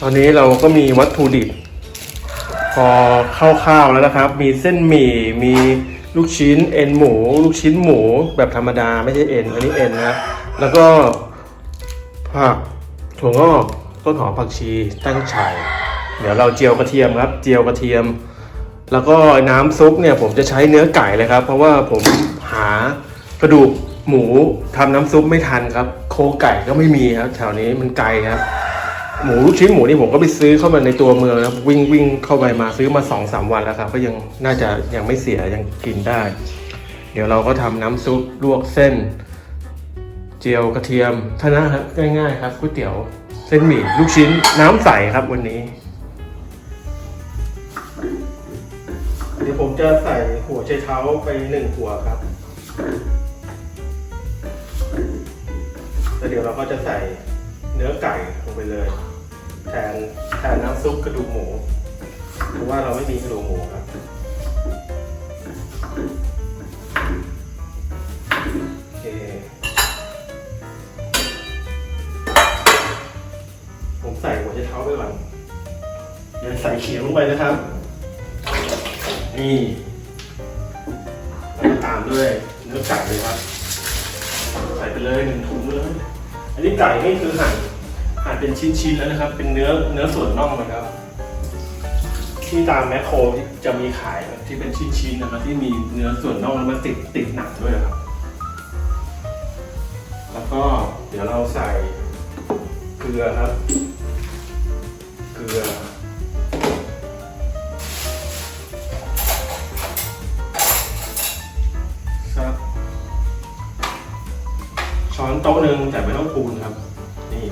ตอนนี้เราก็มีวัตถุดิบ พอคร่าวๆแล้วนะครับ มีเส้นหมี่มีลูกชิ้นเอ็นหมู ลูกชิ้นหมูแบบธรรมดาไม่ใช่เอ็นอันนี้เอ็นนะครับแล้วก็ผักถั่วงอกต้นหอมผักชีตั้งฉ่ายเดี๋ยวเราเจียวกระเทียมครับ เจียวกระเทียม แล้วก็น้ำซุปเนี่ยผมจะใช้เนื้อไก่เลยครับ เพราะว่าผมหากระดูกหมูทำน้ำซุปไม่ทันครับ โคไก่ก็ไม่มีครับแถวนี้มันไกลครับ หมูลูกชิ้นหมูนี่ผมก็ไปซื้อเข้ามาในตัวเมืองนะครับวิ่งวิ่งเข้าไปมาซื้อมาสองสามวันแล้วครับก็ยังน่าจะยังไม่เสียยังกินได้ เดี๋ยวเราก็ทำน้ำซุปลวกเส้น เจียวกระเทียมท่านั้นครับง่ายๆครับก๋วยเตี๋ยวเส้นหมี่ลูกชิ้นน้ำใสครับวันนี้เดี๋ยวผมจะใส่หัวไชเท้าไปหนึ่งหัวครับแล้วเดี๋ยวเราก็จะใส่เนื้อไก่ลงไปเลย แทนแทนน้ำซุปกระดูกหมู เพราะว่าเราไม่มีกระดูกหมูครับโอเคผมใส่หัวไชเท้าไปก่อนเดี๋ยวใส่เขียวลงไปนะครับ นี่ตามด้วยเนื้อไก่เลยครับ ใส่ไปเลยหนึ่งถุงเลย อันนี้ไก่นี่คือหั่น หั่นเป็นชิ้นๆแล้วนะครับ เป็นเนื้อเนื้อส่วนน่องนะครับ ที่ตามแมคโครจะมีขายที่เป็นชิ้นๆนะครับ ที่มีเนื้อส่วนน่องแล้วมันติดติดหนังด้วยนะครับ แล้วก็เดี๋ยวเราใส่เกลือครับ เกลือสักช้อนโต๊ะหนึ่งแต่ไม่ต้องปูนครับ นี่